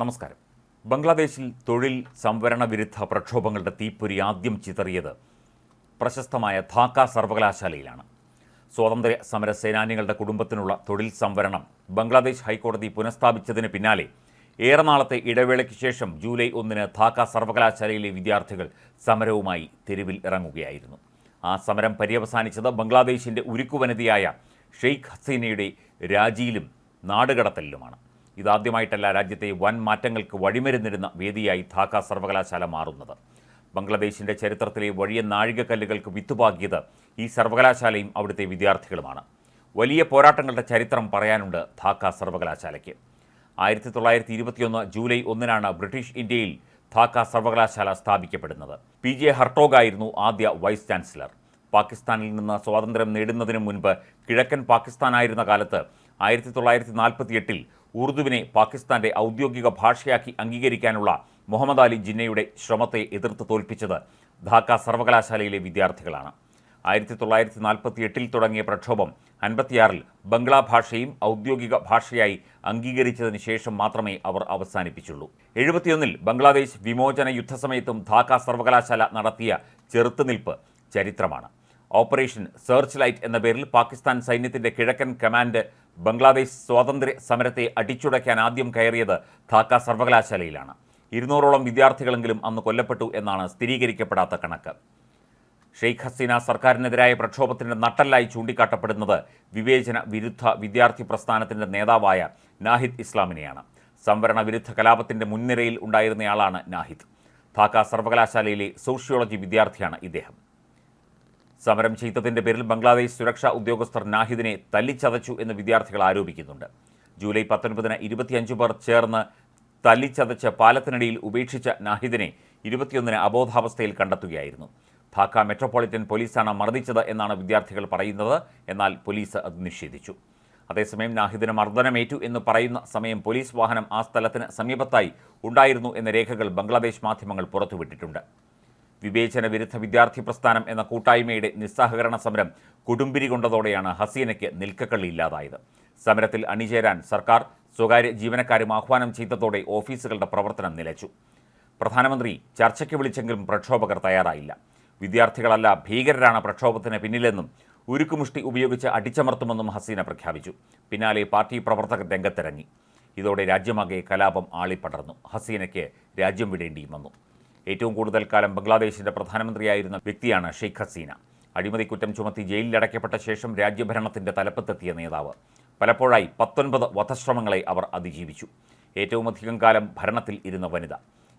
നമസ്കാരം. ബംഗ്ലാദേശിൽ തൊഴിൽ സംവരണ വിരുദ്ധ പ്രക്ഷോഭങ്ങളുടെ തീപ്പൊരി ആദ്യം ചിതറിയത് പ്രശസ്തമായ ധാക്ക സർവകലാശാലയിലാണ്. സ്വാതന്ത്ര്യ സമര സേനാനികളുടെ കുടുംബത്തിനുള്ള തൊഴിൽ സംവരണം ബംഗ്ലാദേശ് ഹൈക്കോടതി പുനഃസ്ഥാപിച്ചതിന് പിന്നാലെ ഏറെ നാളത്തെ ഇടവേളയ്ക്ക് ശേഷം ജൂലൈ ഒന്നിന് ധാക്ക സർവകലാശാലയിലെ വിദ്യാർത്ഥികൾ സമരവുമായി തെരുവിൽ ഇറങ്ങുകയായിരുന്നു. ആ സമരം പര്യവസാനിച്ചത് ബംഗ്ലാദേശിന്റെ ഉരുക്കുവനിതയായ ഷെയ്ഖ് ഹസീനയുടെ രാജിയിലും നാടുകടത്തലിലുമാണ്. ഇതാദ്യമായിട്ടല്ല രാജ്യത്തെ വൻ മാറ്റങ്ങൾക്ക് വഴിമരുന്നിരുന്ന വേദിയായി ധാക്ക സർവകലാശാല മാറുന്നത്. ബംഗ്ലാദേശിന്റെ ചരിത്രത്തിലെ വലിയ നാഴികക്കല്ലുകൾക്ക് വിത്തുപാകിയത് ഈ സർവകലാശാലയും അവിടുത്തെ വിദ്യാർത്ഥികളുമാണ്. വലിയ പോരാട്ടങ്ങളുടെ ചരിത്രം പറയാനുണ്ട് ധാക്ക സർവകലാശാലയ്ക്ക്. ആയിരത്തി തൊള്ളായിരത്തി ഇരുപത്തിയൊന്ന് ജൂലൈ ഒന്നിനാണ് ബ്രിട്ടീഷ് ഇന്ത്യയിൽ ധാക്ക സർവകലാശാല സ്ഥാപിക്കപ്പെടുന്നത്. പി. ജെ. ഹർട്ടോഗായിരുന്നു ആദ്യ വൈസ് ചാൻസലർ. പാകിസ്ഥാനിൽ നിന്ന് സ്വാതന്ത്ര്യം നേടുന്നതിന് മുൻപ് കിഴക്കൻ പാകിസ്ഥാനായിരുന്ന കാലത്ത് ആയിരത്തി തൊള്ളായിരത്തി നാൽപ്പത്തി എട്ടിൽ ഉറുദുവിനെ പാകിസ്ഥാന്റെ ഔദ്യോഗിക ഭാഷയാക്കി അംഗീകരിക്കാനുള്ള മുഹമ്മദ് അലി ജിന്നയുടെ ശ്രമത്തെ എതിർത്ത് തോൽപ്പിച്ചത് ധാക്ക സർവകലാശാലയിലെ വിദ്യാർത്ഥികളാണ്. ആയിരത്തി തൊള്ളായിരത്തി നാൽപ്പത്തി എട്ടിൽ തുടങ്ങിയ പ്രക്ഷോഭം അൻപത്തിയാറിൽ ബംഗ്ലാ ഭാഷയും ഔദ്യോഗിക ഭാഷയായി അംഗീകരിച്ചതിന് ശേഷം മാത്രമേ അവർ അവസാനിപ്പിച്ചുള്ളൂ. എഴുപത്തിയൊന്നിൽ ബംഗ്ലാദേശ് വിമോചന യുദ്ധസമയത്തും ധാക്ക സർവകലാശാല നടത്തിയ ചെറുത്തുനിൽപ്പ് ചരിത്രമാണ്. ഓപ്പറേഷൻ സെർച്ച് ലൈറ്റ് എന്ന പേരിൽ പാകിസ്ഥാൻ സൈന്യത്തിന്റെ കിഴക്കൻ കമാൻഡ് ബംഗ്ലാദേശ് സ്വാതന്ത്ര്യ സമരത്തെ അടിച്ചുടയ്ക്കാൻ ആദ്യം കയറിയത് ധാക്ക സർവകലാശാലയിലാണ്. ഇരുന്നൂറോളം വിദ്യാർത്ഥികളെങ്കിലും അന്ന് കൊല്ലപ്പെട്ടു എന്നാണ് സ്ഥിരീകരിക്കപ്പെടാത്ത കണക്ക്. ഷെയ്ഖ് ഹസീന സർക്കാരിനെതിരായ പ്രക്ഷോഭത്തിന്റെ നട്ടല്ലായി ചൂണ്ടിക്കാട്ടപ്പെടുന്നത് വിവേചന വിരുദ്ധ വിദ്യാർത്ഥി പ്രസ്ഥാനത്തിന്റെ നേതാവായ നാഹിദ് ഇസ്ലാമിനെയാണ്. സംവരണ വിരുദ്ധ കലാപത്തിന്റെ മുൻനിരയിൽ ഉണ്ടായിരുന്നയാളാണ് നാഹിദ്. ധാക്ക സർവകലാശാലയിലെ സോഷ്യോളജി വിദ്യാർത്ഥിയാണ് ഇദ്ദേഹം. സമരം ചെയ്തതിന്റെ പേരിൽ ബംഗ്ലാദേശ് സുരക്ഷാ ഉദ്യോഗസ്ഥർ നാഹിദിനെ തല്ലിച്ചതച്ചു എന്ന് വിദ്യാർത്ഥികൾ ആരോപിക്കുന്നുണ്ട്. ജൂലൈ പത്തൊൻപതിന് ഇരുപത്തിയഞ്ചു പേർ ചേർന്ന് തല്ലിച്ചതച്ച് പാലത്തിനടിയിൽ ഉപേക്ഷിച്ച നാഹിദിനെ ഇരുപത്തിയൊന്നിന് അബോധാവസ്ഥയിൽ കണ്ടെത്തുകയായിരുന്നു. ധാക്ക മെട്രോപൊളിറ്റൻ പോലീസാണ് മർദ്ദിച്ചത് എന്നാണ് വിദ്യാർത്ഥികൾ പറയുന്നത്. എന്നാൽ പോലീസ് അത് നിഷേധിച്ചു. അതേസമയം നാഹിദിന് മർദ്ദനമേറ്റു എന്ന് പറയുന്ന സമയം പോലീസ് വാഹനം ആ സ്ഥലത്തിന് സമീപത്തായി ഉണ്ടായിരുന്നു എന്ന രേഖകൾ ബംഗ്ലാദേശ് മാധ്യമങ്ങൾ പുറത്തുവിട്ടിട്ടുണ്ട്. വിവേചന വിരുദ്ധ വിദ്യാർത്ഥി പ്രസ്ഥാനം എന്ന കൂട്ടായ്മയുടെ നിസ്സഹകരണ സമരം കുടുംബിരി കൊണ്ടതോടെയാണ് ഹസീനയ്ക്ക് നിൽക്കക്കള്ളി ഇല്ലാതായത്. സമരത്തിൽ അണിചേരാൻ സർക്കാർ സ്വകാര്യ ജീവനക്കാരും ആഹ്വാനം ചെയ്തതോടെ ഓഫീസുകളുടെ പ്രവർത്തനം നിലച്ചു. പ്രധാനമന്ത്രി ചർച്ചയ്ക്ക് വിളിച്ചെങ്കിലും പ്രക്ഷോഭകർ തയ്യാറായില്ല. വിദ്യാർത്ഥികളല്ല ഭീകരരാണ് പ്രക്ഷോഭത്തിന് പിന്നിലെന്നും ഉരുക്കുമുഷ്ടി ഉപയോഗിച്ച് അടിച്ചമർത്തുമെന്നും ഹസീന പ്രഖ്യാപിച്ചു. പിന്നാലെ പാർട്ടി പ്രവർത്തകർ രംഗത്തിറങ്ങി. ഇതോടെ രാജ്യമാകെ കലാപം ആളിപ്പടർന്നു. ഹസീനയ്ക്ക് രാജ്യം വിടേണ്ടിയും വന്നു. ഏറ്റവും കൂടുതൽ കാലം ബംഗ്ലാദേശിന്റെ പ്രധാനമന്ത്രിയായിരുന്ന വ്യക്തിയാണ് ഷെയ്ഖ് ഹസീന. അഴിമതി കുറ്റം ചുമത്തി ജയിലിലടയ്ക്കപ്പെട്ട ശേഷം രാജ്യഭരണത്തിന്റെ തലപ്പത്തെത്തിയ നേതാവ്. പലപ്പോഴായി പത്തൊൻപത് വധശ്രമങ്ങളെ അവർ അതിജീവിച്ചു. ഏറ്റവുമധികം കാലം ഭരണത്തിൽ ഇരുന്ന വനിത.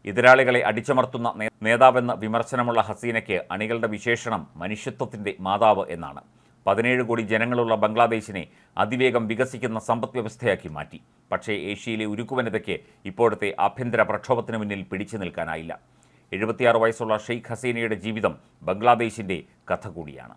എതിരാളികളെ അടിച്ചമർത്തുന്ന നേതാവെന്ന വിമർശനമുള്ള ഹസീനയ്ക്ക് അണികളുടെ വിശേഷണം മനുഷ്യത്വത്തിന്റെ മാതാവ് എന്നാണ്. പതിനേഴ് കോടി ജനങ്ങളുള്ള ബംഗ്ലാദേശിനെ അതിവേഗം വികസിക്കുന്ന സമ്പദ് വ്യവസ്ഥയാക്കി മാറ്റി. പക്ഷേ ഏഷ്യയിലെ ഉരുക്കുവനിതയ്ക്ക് ഇപ്പോഴത്തെ ആഭ്യന്തര പ്രക്ഷോഭത്തിന് മുന്നിൽ പിടിച്ചു നിൽക്കാനായില്ല. എഴുപത്തിയാറ് വയസ്സുള്ള ഷെയ്ഖ് ഹസീനയുടെ ജീവിതം ബംഗ്ലാദേശിന്റെ കഥ കൂടിയാണ്.